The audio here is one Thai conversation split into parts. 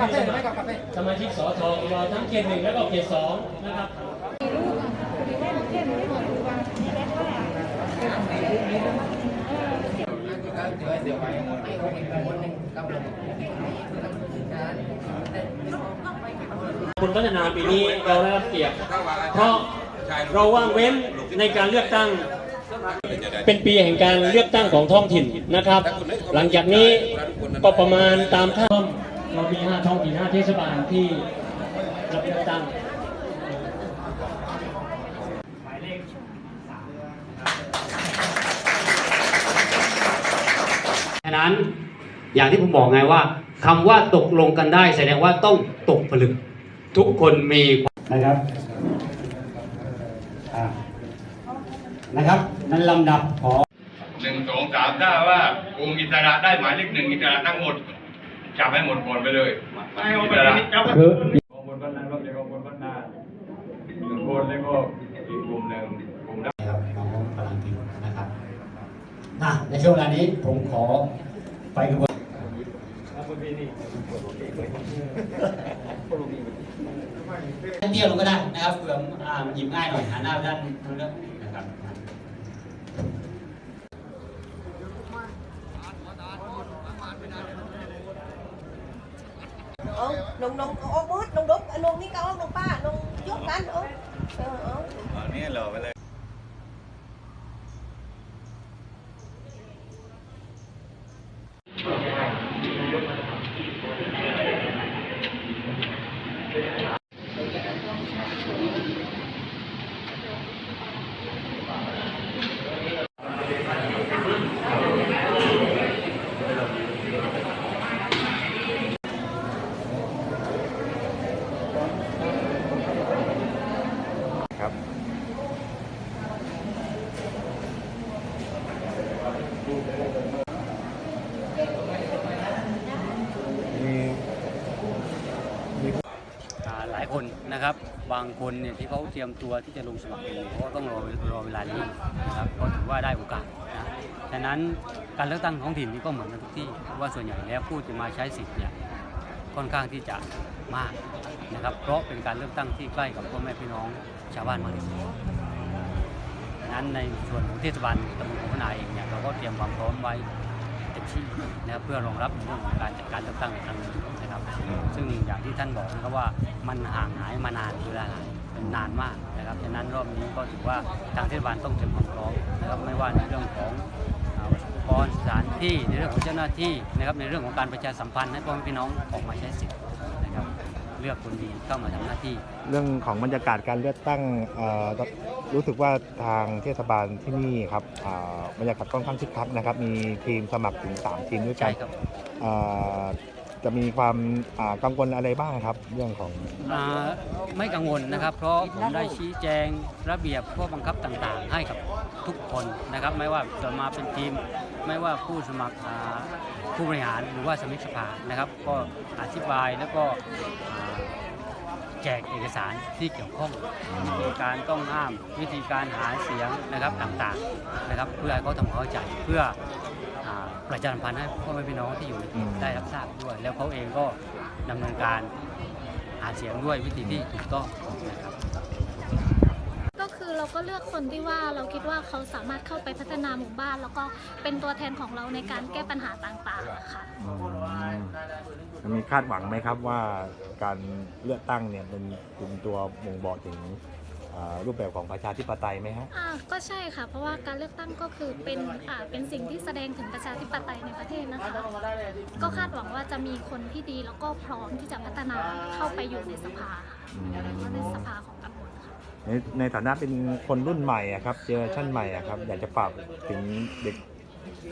กาแฟไหมกับกาแฟสมาชิกสอทอรอทั้งเขตหนึ่งแล้วก็เขตสองนะครับคุณพัฒนาปีนี้เราได้รับเกียรติเพราะเราว่างเว้นในการเลือกตั้ง เป็นปีแห่งการเลือกตั้งของท้องถิ่นนะครับ หลังจากนี้ก็ประมาณตามข้าม เรามีห้าท้องถิ่นห้าเทศบาลที่รับเลือกตั้งฉะนั้นอย่างที่ผมบอกไงว่าคำว่าตกลงกันได้แสดงว่าต้องตกผลึก ทุกคนมีนะครับอ่านะครับนั้นลำดับขอหนึ่งสองสามถ้าว่าองค์อิสระได้หมายเลขหนึ่งอิสระทั้งหมด จับให้หมดก่อนไปเลยอิสระคือของบนพัฒนาก็เดี๋ยวของบนพัฒนาหนึ่งคนแล้วก็อีกกลุ่มหนึ่งกลุ่มนะครับน้องกำลังพิมพ์นะครับอะในช่วงเวลานี้ผมขอไปกระบวนเตี้ยลงก็ได้นะครับเผื่ออ่าหยิบง่ายหน่อยหาหน้าด้านนู้นแล้วนะครับ เออลงลงออกมืดลงดบลงนี่ก็ออกลงป้าลงยกกันเออเออ อ๋อนี่ยหล่อไปเลย หลายคนนะครับ บางคนเนี่ยที่เขาเตรียมตัวที่จะลงสมัครเองเขาก็ต้องรอรอเวลานี้นะครับก็ถือว่าได้โอกาสนะฉะนั้นการเลือกตั้งท้องถิ่นนี่ก็เหมือนกันทุกที่ว่าส่วนใหญ่แล้วผู้จะมาใช้สิทธิ์เนี่ยค่อนข้างที่จะมากนะครับ เพราะเป็นการเลือกตั้งที่ใกล้กับพ่อแม่พี่น้องชาวบ้านมากที่สุด นั้นในส่วนของเทศบาลตำบลของพนาเองเนี่ยเราก็เตรียมความพร้อมไว้เต็มที่นะครับเพื่อรองรับเรื่องของการจัดการเลือกตั้งในครั้งนี้นะครับ ซึ่งอย่างที่ท่านบอกนะครับว่ามันห่างหายมานานเวลาหลายเป็นนานมากนะครับฉะนั้นรอบนี้ก็ถือว่าทางเทศบาลต้องเตรียมความพร้อมนะครับไม่ว่าในเรื่องของอุปกรณ์สถานที่ในเรื่องของเจ้าหน้าที่นะครับในเรื่องของการประชาสัมพันธ์ให้พ่อแม่พี่น้องออกมาใช้สิทธิ์นะครับ เลือกคนดีเข้ามาทำหน้าที่ เรื่องของบรรยากาศการเลือกตั้งเอ่อรู้สึกว่าทางเทศบาลที่นี่ครับอ่าบรรยากาศค่อนข้างคึกคักนะครับ มีทีมสมัครถึง 3 ทีมด้วยกัใช่นครับอ่า จะมีความอ่ากังวลอะไรบ้างครับ เรื่องของอ่าไม่กังวลนะครับ เพราะผมได้ชี้แจงระเบียบข้อบังคับต่างๆ ให้กับทุกคนนะครับ ไม่ว่าจะมาเป็นทีม ไม่ว่าผู้สมัครอ่าผู้บริหารหรือว่าสมิชสภานะครับ ก็อธิบายแล้วก็อ่าแจกเอกสารที่เกี่ยวข้องวิธีการต้องห้ามวิธีการหาเสียงนะครับต่างๆนะครับ เพื่อให้เขาทำความเข้าใจเพื่อ ประชาสัมพันธ์ให้พ่อแม่พี่น้องที่อยู่ในที่ได้รับทราบด้วย แล้วเขาเองก็ดำเนินการหาเสียงด้วยวิธีที่ถูกต้องนะครับ ก็คือเราก็เลือกคนที่ว่าเราคิดว่าเขาสามารถเข้าไปพัฒนาหมู่บ้าน แล้วก็เป็นตัวแทนของเราในการแก้ปัญหาต่างๆอะค่ะมีคาดหวังไหมครับว่าการเลือกตั้งเนี่ยเป็นเป็นตัวบ่งบอกถึง อ่ารูปแบบของประชาธิปไตยไหมฮะ อ่าก็ใช่ค่ะ เพราะว่าการเลือกตั้งก็คือเป็นอ่าเป็นสิ่งที่แสดงถึงประชาธิปไตยในประเทศนะคะ ก็คาดหวังว่าจะมีคนที่ดีแล้วก็พร้อมที่จะพัฒนาเข้าไปอยู่ในสภาค่ะอืมในสภาของตำบลค่ะ ในในฐานะเป็นคนรุ่นใหม่อะครับเจเนอเรชั่นใหม่อะครับอยากจะฝากถึงเด็ก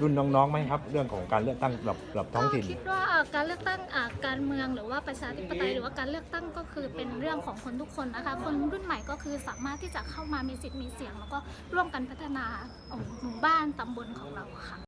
รุ่นน้องๆไหมครับ เรื่องของการเลือกตั้งแบบแบบท้องถิ่น ก็คิดว่าการเลือกตั้งอ่าการเมืองหรือว่าประชาธิปไตยหรือว่าการเลือกตั้งก็คือเป็นเรื่องของคนทุกคนนะคะ คนรุ่นใหม่ก็คือสามารถที่จะเข้ามามีสิทธิ์มีเสียง แล้วก็ร่วมกันพัฒนาหมู่บ้านตำบลของเราค่ะ